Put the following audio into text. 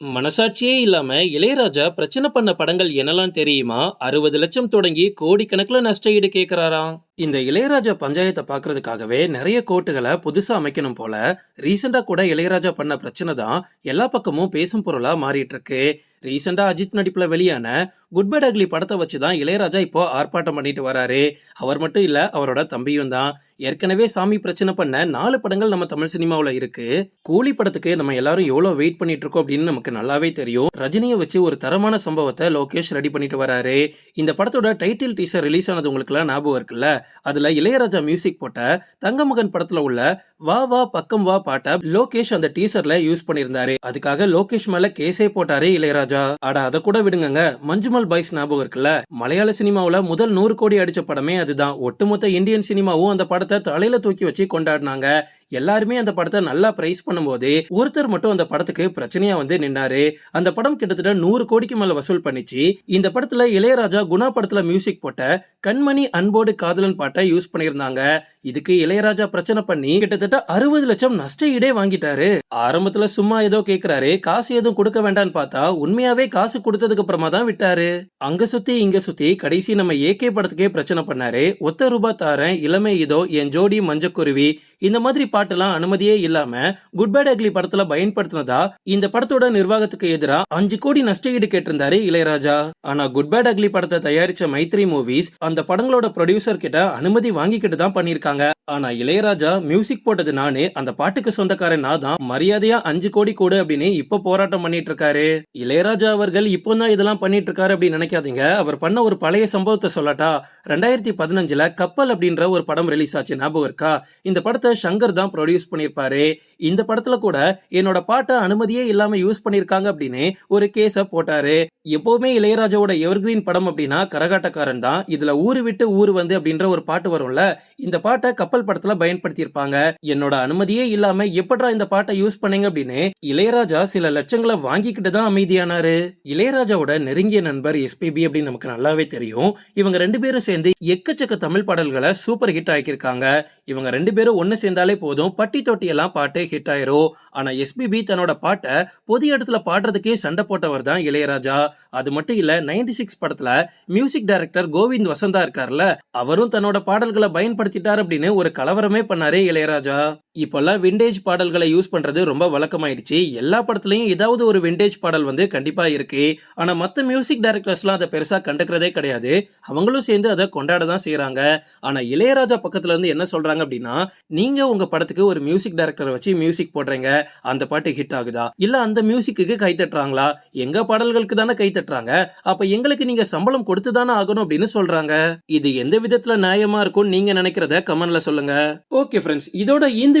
மனசாட்சியே இல்லாம இளையராஜா பிரச்சனை பண்ண படங்கள் என்னலாம் தெரியுமா? அறுபது லட்சம் தொடங்கி கோடிக்கணக்கில் நஷ்ட ஈடு கேட்கிறாராம் இந்த இளையராஜா பஞ்சாயத்தை பார்க்கறதுக்காகவே நிறைய கோர்ட்டுகளை புதுசா அமைக்கணும் போல ரீசெண்டா கூட இளையராஜா பண்ண பிரச்சனை தான் எல்லா பக்கமும் பேசும் பொருளா மாறிட்டு இருக்கு. ரீசெண்டாக அஜித் நடிப்புல வெளியான குட் பை அக்லி படத்தை வச்சு தான் இளையராஜா இப்போ ஆர்ப்பாட்டம் பண்ணிட்டு வராரு. அவர் மட்டும் இல்ல அவரோட தம்பியும் தான். ஏற்கனவே சாமி பிரச்சனை பண்ண நாலு படங்கள் நம்ம தமிழ் சினிமாவில் இருக்கு. கூலி படத்துக்கு நம்ம எல்லாரும் எவ்வளோ வெயிட் பண்ணிட்டு இருக்கோம் அப்படின்னு நமக்கு நல்லாவே தெரியும். ரஜினியை வச்சு ஒரு தரமான சம்பவத்தை லோகேஷ் ரெடி பண்ணிட்டு வராரு. இந்த படத்தோட டைட்டில் டீசர் ரிலீஸ் ஆனது உங்களுக்குலாம் ஞாபகம் இருக்குல்ல? அதுல இளையராஜா மியூசிக் போட்ட தங்கமகன் படத்துல உள்ள வா வா பக்கம் வா பாட்டை லோகேஷ் அந்த டீசர்ல யூஸ் பண்ணியிருந்தாரு. அதுக்காக லோகேஷ் மேல கேஸே போட்டாரு இளையராஜா. அட அதை கூட விடுங்க மஞ்சுமல் பாய்ஸ் ஞாபகம் இருக்குல்ல? மலையாள சினிமாவில் முதல் நூறு கோடி அடிச்ச படமே அதுதான். ஒட்டுமொத்த இந்தியன் சினிமாவும் அந்த படத்தை தலையில தூக்கி வச்சு கொண்டாடினாங்க. எல்லாருமே அந்த படத்தை நல்லா பிரைஸ் பண்ணும்போது ஒருத்தர் மட்டும் அந்த படத்துக்கு பிரச்சனையா வந்து நின்னாரு. அந்த படம் கிட்டத்தட்ட நூறு கோடிக்கு மேல வசூல் பண்ணிச்சு. இந்த படத்துல இளையராஜா குணா படத்துல மியூசிக் போட்ட கண்மணி அன்போடு காதலன் பாட்டை யூஸ் பண்ணியிருந்தாங்க. இதுக்கு இளையராஜா பிரச்சனை பண்ணி கிட்டத்தட்ட அறுபது லட்சம் நஷ்ட ஈடே வாங்கிட்டாரு. ஆரம்பத்துல சும்மா ஏதோ கேக்குறாரு. காசு எதுவும் கொடுக்க வேண்டாம்னு பார்த்தா உண்மையாவே காசு கொடுத்ததுக்கு அப்புறமா தான் விட்டாரு. அங்க சுத்தி இங்க சுத்தி கடைசி நம்ம ஏகே படத்துக்கே பிரச்சனை பண்ணாரு. ஒத்த ரூபா தாரேன் இளமை இதோ என் ஜோடி மஞ்சக்குருவி. இந்த மாதிரி பாட்டெல்லாம் அனுமதியே இல்லாம குட் பேட் அக்லி படத்துல பயன்படுத்தினதா இந்த படத்தோட நிர்வாகத்துக்கு எதிரா அஞ்சு கோடி நஷ்ட ஈடு கேட்டிருந்தாரு இளையராஜா. ஆனா குட் பேட் அக்லி படத்தை தயாரிச்ச மைத்ரி மூவிஸ் அந்த படங்களோட ப்ரொடியூசர் கிட்ட அனுமதி வாங்கிக்கிட்டு தான் பண்ணிருக்காங்க ஆனா இளையராஜா மியூசிக் போட்டது நானு அந்த பாட்டுக்கு சொந்தக்காரன் நான் தான். மரியாதையா அஞ்சு கோடி கொடு அப்படின்னு இப்ப போராட்டம் பண்ணிட்டு இருக்காரு இளையராஜா அவர்கள் இப்போ தான் இதெல்லாம் பண்ணிட்டு இருக்காரு அப்படின்னு நினைக்காதீங்க. அவர் பண்ண ஒரு பழைய சம்பவத்தை சொல்லட்டா ரெண்டாயிரத்தி பதினஞ்சுல கப்பல் அப்படின்ற ஒரு படம் ரிலீஸ் ஆச்சு ஞாபகம் இருக்கா? இந்த படத்தை சங்கர் தான் ப்ரொடியூஸ் பண்ணியிருப்பாரு. இந்த படத்துல கூட என்னோட பாட்டை அனுமதியே இல்லாம யூஸ் பண்ணிருக்காங்க அப்படின்னு ஒரு கேஸ போட்டாரு. எப்பவுமே இளையராஜாவோட எவர்கிரீன் படம் அப்படின்னா கரகாட்டக்காரன் தான். இதுல ஊரு விட்டு ஊரு வந்து அப்படின்ற ஒரு பாட்டு வரும்ல இந்த பாட்டை கப்பல் கப்பல் படத்துல பயன்படுத்தியிருப்பாங்க. என்னோட அனுமதியே இல்லாம எப்படா இந்த பாட்டை யூஸ் பண்ணீங்க அப்படின்னு இளையராஜா சில லட்சங்களை வாங்கிக்கிட்டு தான் அமைதியானாரு. இளையராஜாவோட நெருங்கிய நண்பர் எஸ்பிபி அப்படின்னு நமக்கு நல்லாவே தெரியும். இவங்க ரெண்டு பேரும் சேர்ந்து எக்கச்சக்க தமிழ் பாடல்களை சூப்பர் ஹிட் ஆக்கியிருக்காங்க. இவங்க ரெண்டு பேரும் ஒன்னு சேர்ந்தாலே போதும் பட்டி தொட்டி எல்லாம் பாட்டு ஹிட் ஆயிரும். ஆனா எஸ்பிபி தன்னோட பாட்டை பொது இடத்துல பாடுறதுக்கே சண்டை போட்டவர் தான் இளையராஜா. அது மட்டும் இல்ல 96 சிக்ஸ் படத்துல மியூசிக் டைரக்டர் கோவிந்த் வசந்தா இருக்கார்ல அவரும் தன்னோட பாடல்களை பயன்படுத்திட்டார் அப்படின்னு ஒரு கலவரமே பண்ணாரே இளையராஜா. இப்பெல்லாம் விண்டேஜ் பாடல்களை யூஸ் பண்றது ரொம்ப வழக்கமாயிடுச்சு. எல்லா படத்துலயும் ஏதாவது ஒரு விண்டேஜ் பாடல் வந்து கண்டிப்பா இருக்கு. ஆனா மத்த மியூசிக் டைரக்டர்ஸ்லாம் அதை பெருசா கண்டுக்கிறதே கிடையாது. அவங்களும் சேர்ந்து அதை கொண்டாட தான் செய்யறாங்க ஆனா இளையராஜா பக்கத்துல இருந்து என்ன சொல்றாங்க அப்படின்னா நீங்க உங்க படத்துக்கு ஒரு மியூசிக் டைரக்டரை வச்சு மியூசிக் போடுறீங்க. அந்த பாட்டு ஹிட் ஆகுதா? இல்ல அந்த மியூசிக்கு கை தட்டுறாங்களா? எங்க பாடல்களுக்கு தானே கை தட்டுறாங்க? அப்ப எங்களுக்கு நீங்க சம்பளம் கொடுத்து தானே ஆகணும் அப்படின்னு சொல்றாங்க. இது எந்த விதத்தில் நியாயமா இருக்கும்னு நீங்க நினைக்கிறத கமெண்ட்ல சொல்லுங்க. ஓகே ஃப்ரெண்ட்ஸ் இதோட இந்த